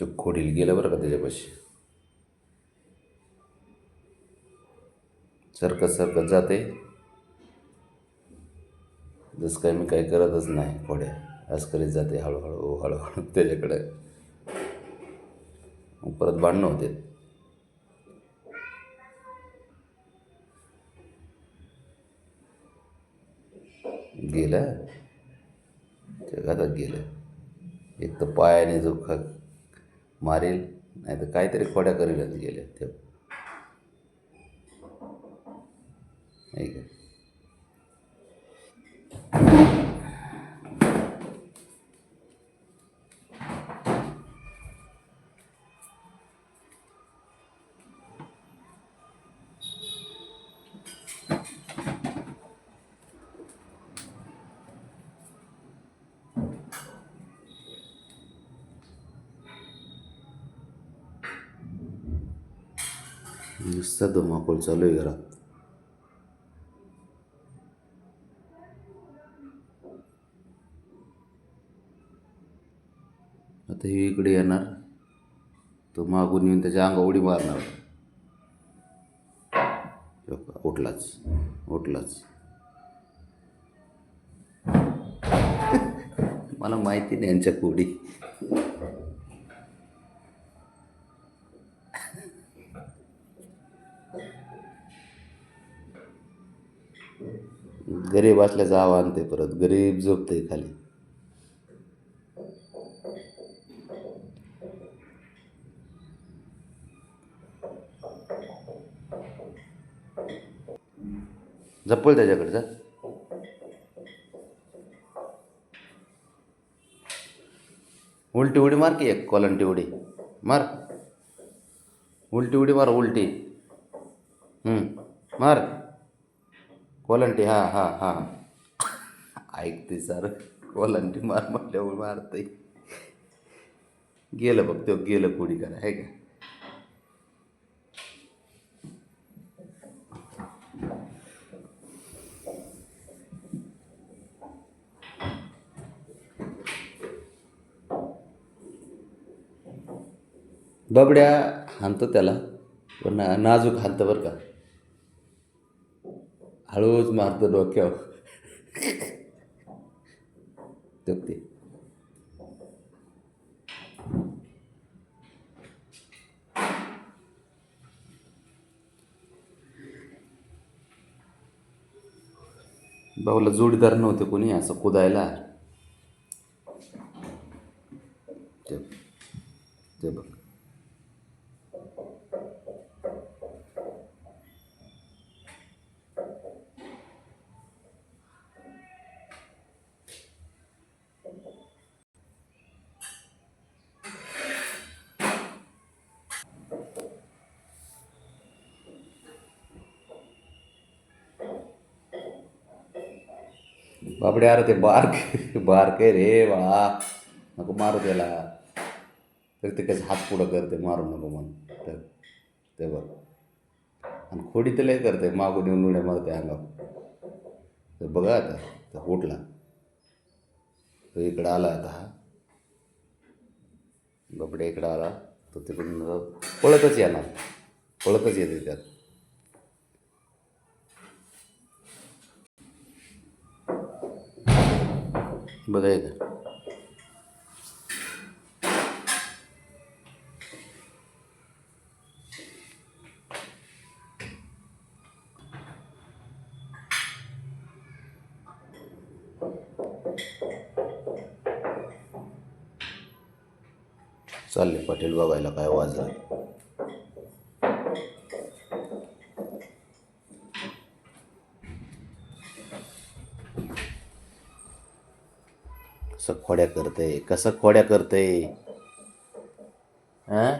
तो खोडील गेलं बरं का त्याच्यापाशी. सरकत सरकत जाते जसं काय मी काही करतच नाही खोड्या. असं करीत जाते हळूहळू हळूहळू त्याच्याकडे. परत भांडणं होते. गेलं? जगातच गेलं. एक तर पायाने जो ख मारेल नाही तर काहीतरी खोड्या करेलच गेले त्या नाही का नुसता धुमाकूळ चालू आहे घरात. आता ही इकडे येणार. तो मागून येऊन त्याच्या अंगा उडी मारणार. उठलाच उठलाच. मला माहिती नाही यांच्या कोडी गरीब असल्याचं आव्हान ते परत गरीब झोपते खाली. जपल त्याच्याकडचं उलटी उडी मार की एक कॉलंटी उडी. मार. उलटी उडी मार उलटी. मार. कोलंटी हां हां हां. ऐकते सर कोलंटी मार म्हटल्यावर मारते गेलं बघ तो गेलं कोणी करा आहे का? बबड्या हाणतो त्याला पण ना- नाजूक हाणतं बरं का. हळूच मारतो डोक्यावर. तो ते भाऊला जोडीदार नव्हते कोणी असं कुदायला ते ते बघ बापडे अरे ते बारके बारके रे बाळा. नको मारू त्याला. तर ते कसं हात पुढं करते मारू नको म्हणून. तर ते बघ. आणि खोडी तर लय करते मागून येऊन उड्या मारते अंगावर. तर बघा आता तर उठला. तो इकडं आला आता. हा बापडे इकडं आला. तो तिकडून पळतच येणार. पळतच येते त्यात. बघा का चालले पाटील बघायला काय वाजलं कसं खोड्या करते कसं खोड्या करते हां?